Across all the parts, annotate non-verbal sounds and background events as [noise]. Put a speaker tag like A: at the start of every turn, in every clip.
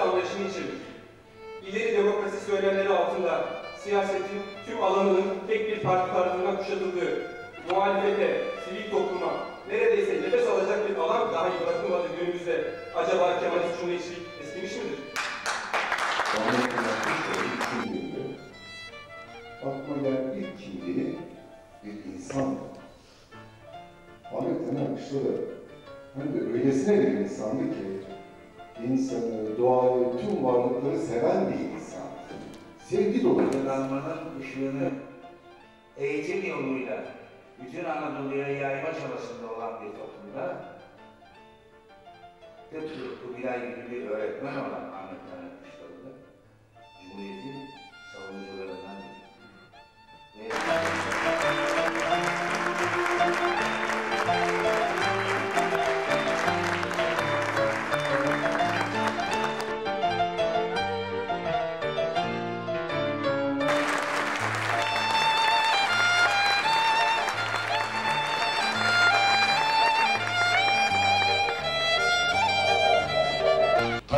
A: anlayışını içerir. İleri demokrasi söylemleri altında siyasetin tüm alanının tek bir parti tarafından kuşatıldığı, muhalefete, sivil topluma neredeyse nefes alacak bir alan dahi bırakılmadığı günümüzde acaba Kemalist Cumhuriyetçilik eskimiş midir?
B: Aklıma gelen ilk kimliği bir insan. Ahmet Kemal Kılıçdaroğlu hani de öylesine bir insandı ki insanı, doğayı, tüm varlıkları seven bir insan. Sevgi dolu.
C: Kazanmanın ışığını eğitim yoluyla bütün Anadolu'ya yayma çabasında olan bir toplumda tıpkı Kubilay gibi bir öğretmen olan Ahmet Mehmet Kışlalı da Cumhuriyet'in savunucularından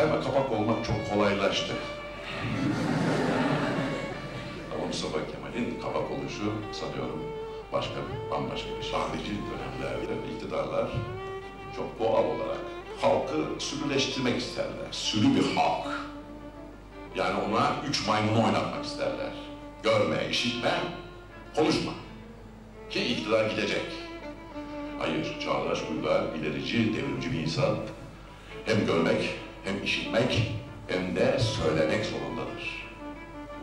D: Tayma kapak olmak çok kolaylaştı. Ama Mustafa Kemal'in kapak oluşu sanıyorum başka bambaşka bir. Tarihi dönemlerde iktidarlar çok doğal olarak halkı sürüleştirmek isterler. Sürü bir halk. Yani ona üç maymunu oynatmak isterler. Görme, işitme, konuşma. Ki iktidar gidecek. Hayır, Çağdaş Uygar ilerici, devrimci bir insan hem görmek, hem işitmek, hem de söylemek zorundadır.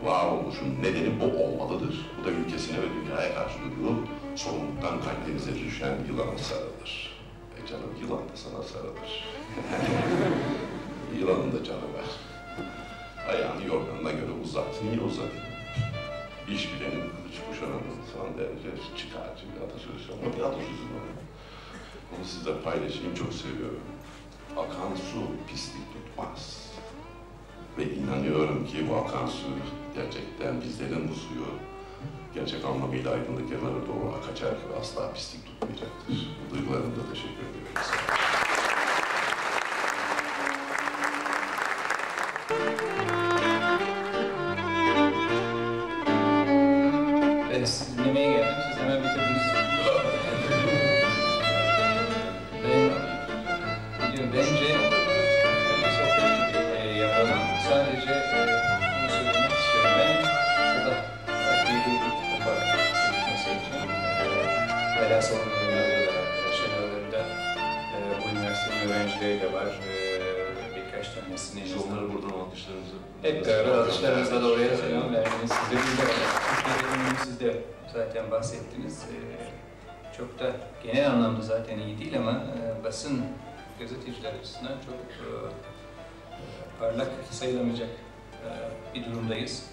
D: Varoluşun nedeni bu olmalıdır. Bu da ülkesine ve dünyaya karşı duyduğu sorumluluktan kalbimize düşen yılana sarılır. E canım yılan da sana sarılır. [laughs] Yılanın da canı var. Ayağını yorganına göre uzat. Niye uzatayım? İş bilenin kılıç kuşananın son derece çıkarcı bir atasözü ama bir atasözü var. Onu sizle paylaşayım, çok seviyorum. Akan su pislik tutmaz. Ve inanıyorum ki bu akan su gerçekten bizlerin bu suyu gerçek anlamıyla aydınlık yerlere doğru akacak ve asla pislik tutmayacaktır. Duygularımda teşekkür ederim.
E: Ben sizi dinlemeye geldim, siz hemen bitirdiniz. De var. E, birkaç tanesini
D: Biz onları buradan alkışlarımızı...
E: hep beraber alışlarınızla da oraya selam vermeniz sizde bizde var. Siz de zaten bahsettiniz. Ee, çok da genel anlamda zaten iyi değil ama e, basın gazeteciler açısından çok e, parlak sayılamayacak e, bir durumdayız.